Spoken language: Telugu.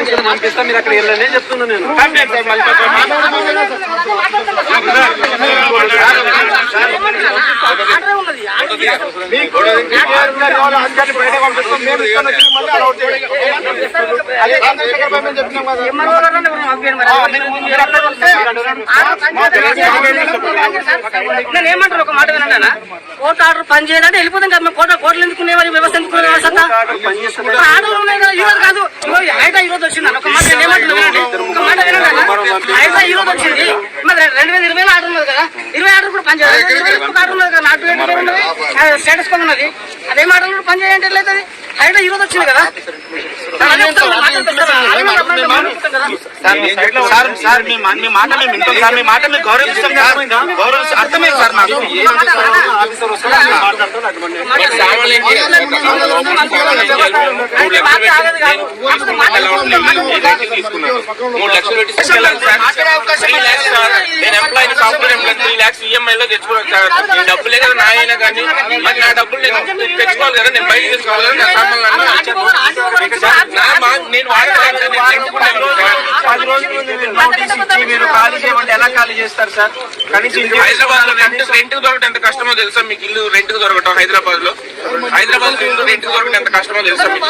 నేను పంపిస్తా మీరు అక్కడ వెళ్ళండి చెప్తున్నా నేను. నేను ఏమంటారు? ఒక మాట వినండి కోర్టు ఆర్డర్ పని చేయాలంటే వెళ్ళిపోతాం కదా మేము కోట కోటలు ఎందుకునే వారి వ్యవస్థ ఎందుకునే వ్యవస్థ అంతా? ఇప్పుడు ఆర్డర్ ఉన్నాయి కదా ఈ రోజు కాదు. ఇగో అయితే ఈ రోజు వచ్చింది. ఒక మాట ఒక వినండి వచ్చింది. మరి రెండు వేల ఇరవై ఆర్డర్ ఉన్నది కదా? ఇరవై ఆర్డర్ కూడా పని చేయాలి. ఇరవై ఒక్క ఆర్డర్ ఉన్నది కదా? నాటు రేటు ఉన్నది. స్టేటస్ కూడా ఉన్నది. అదే మాట కూడా పని చేయండి ఎట్లయితుంది అయితే ఈ రోజు వచ్చింది కదా. సార్ సార్ మీ మా- మీ మాట మేము వింటాం. సార్ మీ మాట మేము గౌరవిస్తాం. గౌరవిస్తాం. అర్థమైంది సార్ నాకు మూడు లక్షలు పెట్టి త్రీ ల్యాక్స్ నేను employee software employee three lakhs EMI లో తెచ్చుకున్నాను సార్ డబ్బులే కదా నా అయినా కానీ మరి నా డబ్బులు నేను తెచ్చుకోవాలి కదా నేను బయట తెచ్చుకోవాలి కదా నా సామాన్లు అన్నీ వచ్చాను. సార్, నా మా- నేను వాడలేదు సార్ నేను తెచ్చుకున్నాను సార్ పది రోజుల ముందు మీరు నోటీస్ ఇచ్చి మీరు ఖాళీ చేయమంటే ఎలా ఖాళీ చేస్తారు సార్? కనీసం హైదరాబాద్లో రెంట్ రెంట్ దొరకడం ఎంత కష్టమో తెలుసా మీకు? ఇల్లు రెంట్ దొరకటం హైదరాబాద్లో హైదరాబాద్లో ఇల్లు రెంట్ దొరకడం ఎంత కష్టమో తెలుసా మీకు?